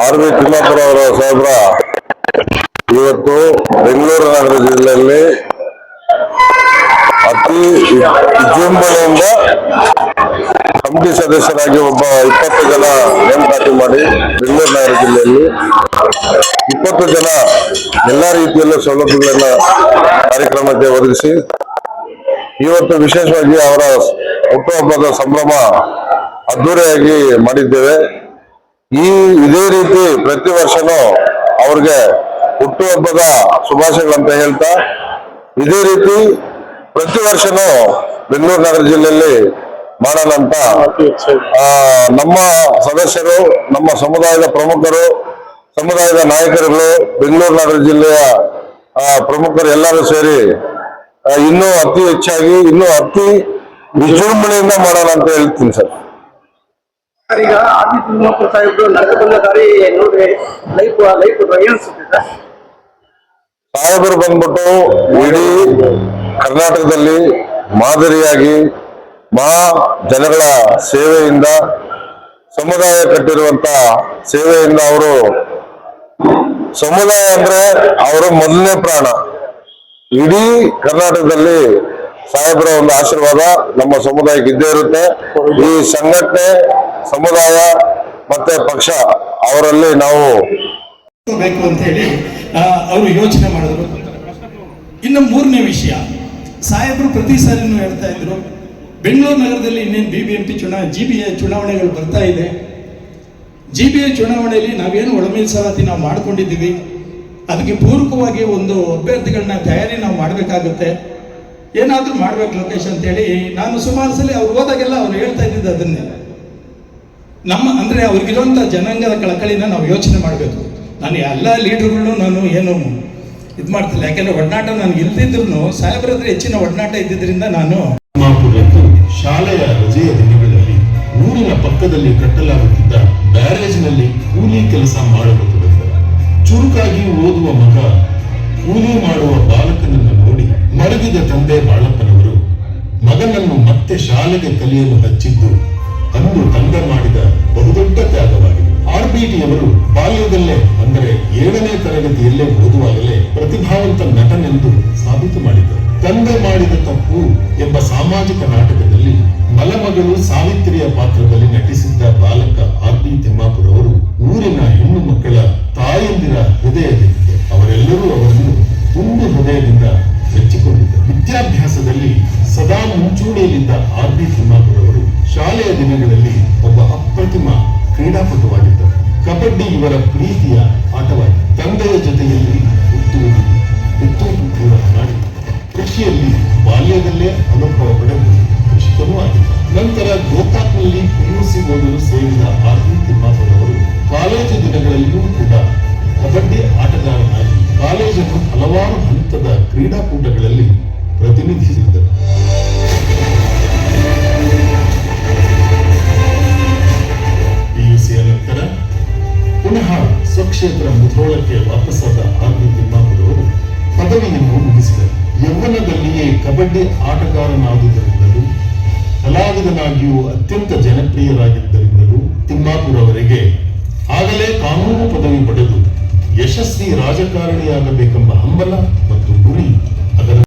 R B ಅವರ ಸಾಹೇಬ್ರ ಇವತ್ತು ಬೆಂಗಳೂರು ನಗರ ಜಿಲ್ಲೆಯಲ್ಲಿ ಅತಿ ವಿಜೃಂಭಣೆಯಿಂದ ಕಮಿಟಿ ಸದಸ್ಯರಾಗಿ ಒಬ್ಬ ಇಪ್ಪತ್ತು ಜನ ನೇಮಕಾತಿ ಮಾಡಿ ಬೆಂಗಳೂರು ನಗರ ಜಿಲ್ಲೆಯಲ್ಲಿ ಇಪ್ಪತ್ತು ಜನ ಎಲ್ಲ ರೀತಿಯಲ್ಲೂ ಸೌಲಭ್ಯಗಳನ್ನ ಕಾರ್ಯಕ್ರಮಕ್ಕೆ ಒದಗಿಸಿ ಇವತ್ತು ವಿಶೇಷವಾಗಿ ಅವರ ಹುಟ್ಟುಹಬ್ಬದ ಸಂಭ್ರಮ ಅದ್ದೂರಿಯಾಗಿ ಮಾಡಿದ್ದೇವೆ. ಈ ಇದೇ ರೀತಿ ಪ್ರತಿ ವರ್ಷನೂ ಅವ್ರಿಗೆ ಹುಟ್ಟುಹಬ್ಬದ ಶುಭಾಶಯಗಳಂತ ಹೇಳ್ತಾ, ಇದೇ ರೀತಿ ಪ್ರತಿ ವರ್ಷನೂ ಬೆಂಗಳೂರು ನಗರ ಜಿಲ್ಲೆಯಲ್ಲಿ ಮಾಡೋಣ ಅಂತ ಆ, ನಮ್ಮ ಸದಸ್ಯರು ನಮ್ಮ ಸಮುದಾಯದ ಪ್ರಮುಖರು ಸಮುದಾಯದ ನಾಯಕರುಗಳು ಬೆಂಗಳೂರು ನಗರ ಜಿಲ್ಲೆಯ ಪ್ರಮುಖರು ಎಲ್ಲರೂ ಸೇರಿ ಇನ್ನೂ ಅತಿ ಹೆಚ್ಚಾಗಿ ಇನ್ನೂ ಅತಿ ವಿಜೃಂಭಣೆಯಿಂದ ಮಾಡೋಣ ಅಂತ ಹೇಳ್ತೀನಿ ಸರ್. ಈಗ ಆದಿ ತಿಮ್ಮಪ್ಪ ಸಾಹೇಬ್ರು ನಡೆದು ಬಂದ ದಾರಿ ನೋಡ್ರಿ ಲೈಫ್ ಲೈಫ್ ಅನ್ಸುತ್ತೆ? ಸಾಹೇಬರು ಬಂದ್ಬಿಟ್ಟು ಇಡೀ ಕರ್ನಾಟಕದಲ್ಲಿ ಮಾದರಿಯಾಗಿ ಮಹಾ ಜನಗಳ ಸೇವೆಯಿಂದ ಸಮುದಾಯ ಕಟ್ಟಿರುವಂತ ಸೇವೆಯಿಂದ ಅವರು ಸಮುದಾಯ ಅಂದ್ರೆ ಅವರ ಮೊದಲನೇ ಪ್ರಾಣ. ಇಡೀ ಕರ್ನಾಟಕದಲ್ಲಿ ಸಾಹೇಬರ ಒಂದು ಆಶೀರ್ವಾದ ನಮ್ಮ ಸಮುದಾಯಕ್ಕೆ ಇದ್ದೇ ಇರುತ್ತೆ. ಈ ಸಂಘಟನೆ, ಸಮುದಾಯ ಮತ್ತೆ ಪಕ್ಷ ಅವರಲ್ಲಿ ನಾವು ಬೇಕು ಅಂತ ಹೇಳಿ ಅವರು ಯೋಚನೆ ಮಾಡಿದ್ರು. ಇನ್ನು ಮೂರನೇ ವಿಷಯ, ಸಾಹೇಬರು ಪ್ರತಿ ಸಾರಿನೂ ಹೇಳ್ತಾ ಇದ್ರು ಬೆಂಗಳೂರು ನಗರದಲ್ಲಿ ಇನ್ನೇನು ಬಿ ಬಿ ಎಂ ಪಿ ಚುನಾ ಜಿ ಬಿ ಎ ಚುನಾವಣೆಗಳು ಬರ್ತಾ ಇದೆ. ಜಿ ಬಿ ಎ ಚುನಾವಣೆಯಲ್ಲಿ ನಾವೇನು ಒಳಮೀಸಲಾತಿ ನಾವು ಮಾಡ್ಕೊಂಡಿದ್ದೀವಿ. ಅದಕ್ಕೆ ಪೂರಕವಾಗಿ ಒಂದು ಅಭ್ಯರ್ಥಿಗಳನ್ನ ತಯಾರಿ ನಾವು ಮಾಡಬೇಕಾಗುತ್ತೆ. ಏನಾದರೂ ಮಾಡ್ಬೇಕು ಲೋಕೇಶ್ ಅಂತೇಳಿ ನಾನು ಸುಮಾರು ಸಲ ಅವ್ರು ಹೋದಾಗೆಲ್ಲ ಅವ್ರು ಹೇಳ್ತಾ ಇದ್ದಿದ್ದು ಅದನ್ನೇ. ನಮ್ಮ ಅಂದರೆ ಅವ್ರಿಗಿರುವಂಥ ಜನಾಂಗದ ಕಳಕಳಿನ ನಾವು ಯೋಚನೆ ಮಾಡಬೇಕು. ನಾನು ಎಲ್ಲ ಲೀಡರ್ಗಳನ್ನು ನಾನು ಏನು ಇದು ಮಾಡ್ತಿಲ್ಲ. ಯಾಕೆಂದರೆ ಒಡನಾಟ ನನಗೆ ಇಲ್ದಿದ್ರು ಸಾಹೇಬ್ರ ಹತ್ರ ಹೆಚ್ಚಿನ ಒಡನಾಟ ಇದ್ದಿದ್ದರಿಂದ ನಾನು ತಿಮ್ಮಾಪುರದ್ದು ಶಾಲೆಯ ರಜೆಯ ದಿನಗಳಲ್ಲಿ ಊರಿನ ಪಕ್ಕದಲ್ಲಿ ಕಟ್ಟಲಾಗುತ್ತಿದ್ದ ಬ್ಯಾರೇಜ್ನಲ್ಲಿ ಕೂಲಿ ಕೆಲಸ ಮಾಡಲು ತೊಡಗಿದ ಚುರುಕಾಗಿ ಓದುವ ಮಗ ಕೂಲಿ ಮಾಡುವ ಬಾಲಕನನ್ನು ನೋಡಿ ಮಡಗಿದ ತಂದೆ ಬಾಳಪ್ಪನವರು ಮಗನನ್ನು ಮತ್ತೆ ಶಾಲೆಗೆ ಕಲಿಯಲು ಹಚ್ಚಿದ್ದು ಅಂದು ತಂದೆ ಮಾಡಿದ ಬಹುದೊಡ್ಡ ತ್ಯಾಗವಾಗಿದೆ. ಆರ್ ಬಿ ಟಿಯವರು ಬಾಲ್ಯದಲ್ಲೇ ಅಂದರೆ ಏಳನೇ ತರಗತಿಯಲ್ಲೇ ಓದುವಾಗಲೇ ಪ್ರತಿಭಾವಂತ ನಟನೆಂದು ತಂದೆ ಮಾಡಿದ ತಪ್ಪು ಎಂಬ ಸಾಮಾಜಿಕ ನಾಟಕದಲ್ಲಿ ಮಲಮಗಳು ಸಾವಿತ್ರಿಯ ಪಾತ್ರದಲ್ಲಿ ನಟಿಸಿದ್ದ ಬಾಲಕ ಆರ್ ಬಿ ತಿಮ್ಮಾಪುರ ಅವರು ಊರಿನ ಹೆಣ್ಣು ಮಕ್ಕಳ ತಾಯಂದಿರ ಹೃದಯದಲ್ಲಿದ್ದರು ಅವರೆಲ್ಲರೂ ಅವರನ್ನು ತುಂಬು ಹೃದಯದಿಂದ ಮೆಚ್ಚಿಕೊಂಡಿದ್ದರು. ವಿದ್ಯಾಭ್ಯಾಸದಲ್ಲಿ ಸದಾ ಮುಂಚೂಣಿಯಲ್ಲಿದ್ದ ಆರ್ ಬಿ ತಿಮ್ಮಾಪುರ ಅವರು ಶಾಲೆಯ ದಿನಗಳಲ್ಲಿ ಒಬ್ಬ ಅಪ್ರತಿಮ ಕ್ರೀಡಾಪಟುವಾಗಿದ್ದರು. ಕಬಡ್ಡಿ ಇವರ ಪ್ರೀತಿಯ ಕೃಷಿಯಲ್ಲಿ, ಬಾಲ್ಯದಲ್ಲೇ ಅನುಭವ ಪಡೆದು ಕೃಷಿಕನೂ ಆಗಿದ್ದರು ನಂತರ ಗೋಕಾಕ್ನಲ್ಲಿ ಪಿಯುಸಿ ಓದಲು ಸೇರಿದ ಆರ್ತಿ ತಿಮ್ಮಾಪುರವರು ಕಾಲೇಜು ದಿನಗಳಲ್ಲಿಯೂ ಕೂಡ ಕಬಡ್ಡಿ ಆಟಗಾರನಾಗಿ ಕಾಲೇಜನ್ನು ಹಲವಾರು ಹಂತದ ಕ್ರೀಡಾಕೂಟಗಳಲ್ಲಿ ಪ್ರತಿನಿಧಿಸಿದ್ದರು ಪಿಯುಸಿಯ ನಂತರ ಪುನಃ ಸ್ವಕ್ಷೇತ್ರ ಮುಧೋಳಕ್ಕೆ ವಾಪಸ್ಸಾದ ಆರ್ತಿ ತಿಮ್ಮಾಪುರವರು ಪದವಿಯನ್ನು ಮುಗಿಸಿದರು. ಕಬಡ್ಡಿ ಆಟಗಾರನಾದುದರಿಂದಲೂ ಕಲಾವಿದನಾಗಿಯೂ ಅತ್ಯಂತ ಜನಪ್ರಿಯರಾಗಿದ್ದರಿಂದಲೂ ತಿಮ್ಮಾಪುರವರೆಗೆ ಆಗಲೇ ಕಾನೂನು ಪದವಿ ಪಡೆದು ಯಶಸ್ವಿ ರಾಜಕಾರಣಿಯಾಗಬೇಕೆಂಬ ಹಂಬಲ ಮತ್ತು ಗುರಿ ಅದರ